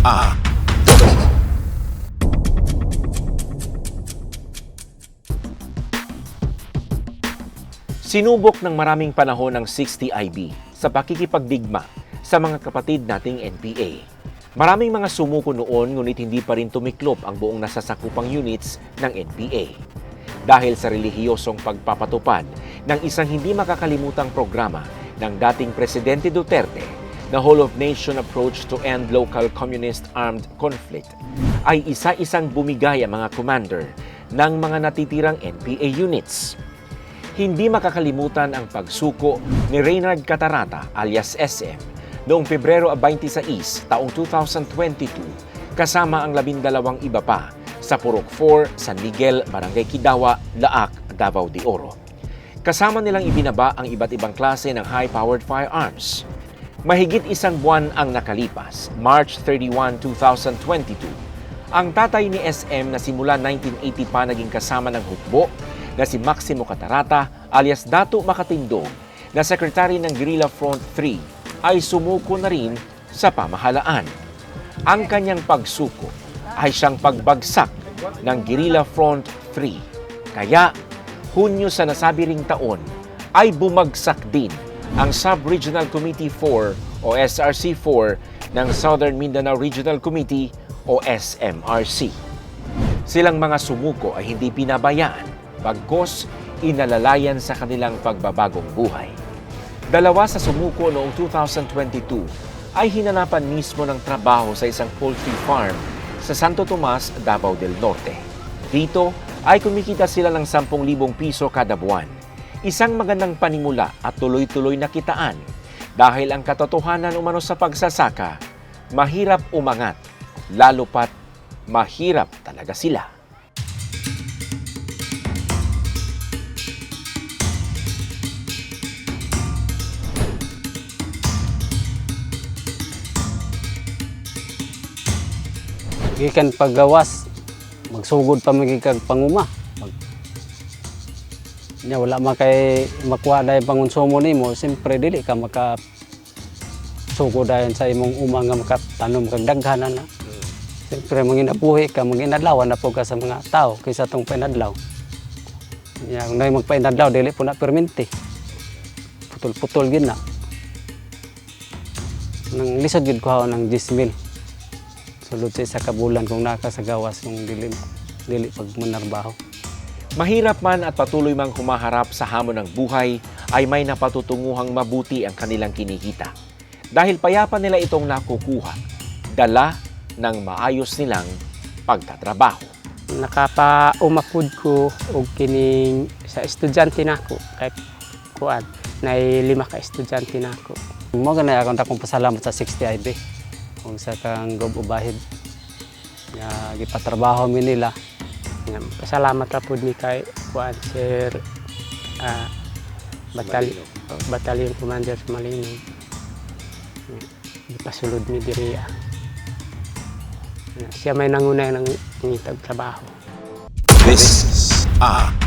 A. Sinubok ng maraming panahon ng 60IB sa pakikipagdigma sa mga kapatid nating NPA. Maraming mga sumuko noon ngunit hindi pa rin tumiklop ang buong nasasakupang units ng NPA. Dahil sa relihiyosong pagpapatupad ng isang hindi makakalimutang programa ng dating Presidente Duterte na Whole of Nation Approach to End Local Communist Armed Conflict, ay isa-isang bumigay ang mga commander ng mga natitirang NPA units. Hindi makakalimutan ang pagsuko ni Reynard Catarata alias SM noong Pebrero 26, taong 2022 kasama ang labindalawang iba pa sa Purok 4, San Miguel, Barangay Kidawa, Laak, Davao de Oro. Kasama nilang ibinaba ang iba't ibang klase ng high-powered firearms. Mahigit isang buwan ang nakalipas, March 31, 2022. Ang tatay ni SM na simula 1980 pa naging kasama ng hukbo na si Maximo Catarata alias Dato Makatindog na sekretary ng Guerrilla Front 3 ay sumuko na rin sa pamahalaan. Ang kanyang pagsuko ay siyang pagbagsak ng Guerrilla Front 3. Kaya, Hunyo sa nasabi ring taon ay bumagsak din ang Sub-Regional Committee 4 o SRC4 ng Southern Mindanao Regional Committee o SMRC. Silang mga sumuko ay hindi pinabayaan, bagkos inalalayan sa kanilang pagbabagong buhay. Dalawa sa sumuko noong 2022 ay hinanapan mismo ng trabaho sa isang poultry farm sa Santo Tomas, Davao del Norte. Dito ay kumikita sila ng 10,000 piso kada buwan. Isang magandang panimula at tuloy-tuloy na kitaan dahil ang katotohanan umano sa pagsasaka, mahirap umangat, lalo pat mahirap talaga sila. Gikan paggawas, magsugod pa magigag panguma. Mag Nya wala man makuha dahil pangonsumo nimo, siyempre dili ka maka sugod dayon sa imong uma nga makatanom kag daghanan na. Siyempre manginabuhi ka, manginadlaw na po ka sa mga tao kaysa tong painadlaw. Nya kung na magpainadlaw dili po na perminti. Putol-putol gid na. Nang lisod gid ko ng 10 mil sulod sa isa ka bulan kung nakasagawas ng dili dili pag manarbaho. Mahirap man at patuloy mang humaharap sa hamon ng buhay, ay may napatutunguhang mabuti ang kanilang kinikita. Dahil payapa nila itong nakukuha, dala ng maayos nilang pagtatrabaho. nakapaumapod ko og kining sa estudyante nako kay kuan na lima ka estudyante nako Mo ganay akong takong pasalamat sa 60 IB. Kung sa kang gob ubahid nga gipatrabaho mi nila. Nga, pasalamat ra pud mi kay kuan sir ah batalyon batalyon commander sa Malinog Nga, ipasulod mi diri siya may nangunay ng ngitag trabaho. This is A.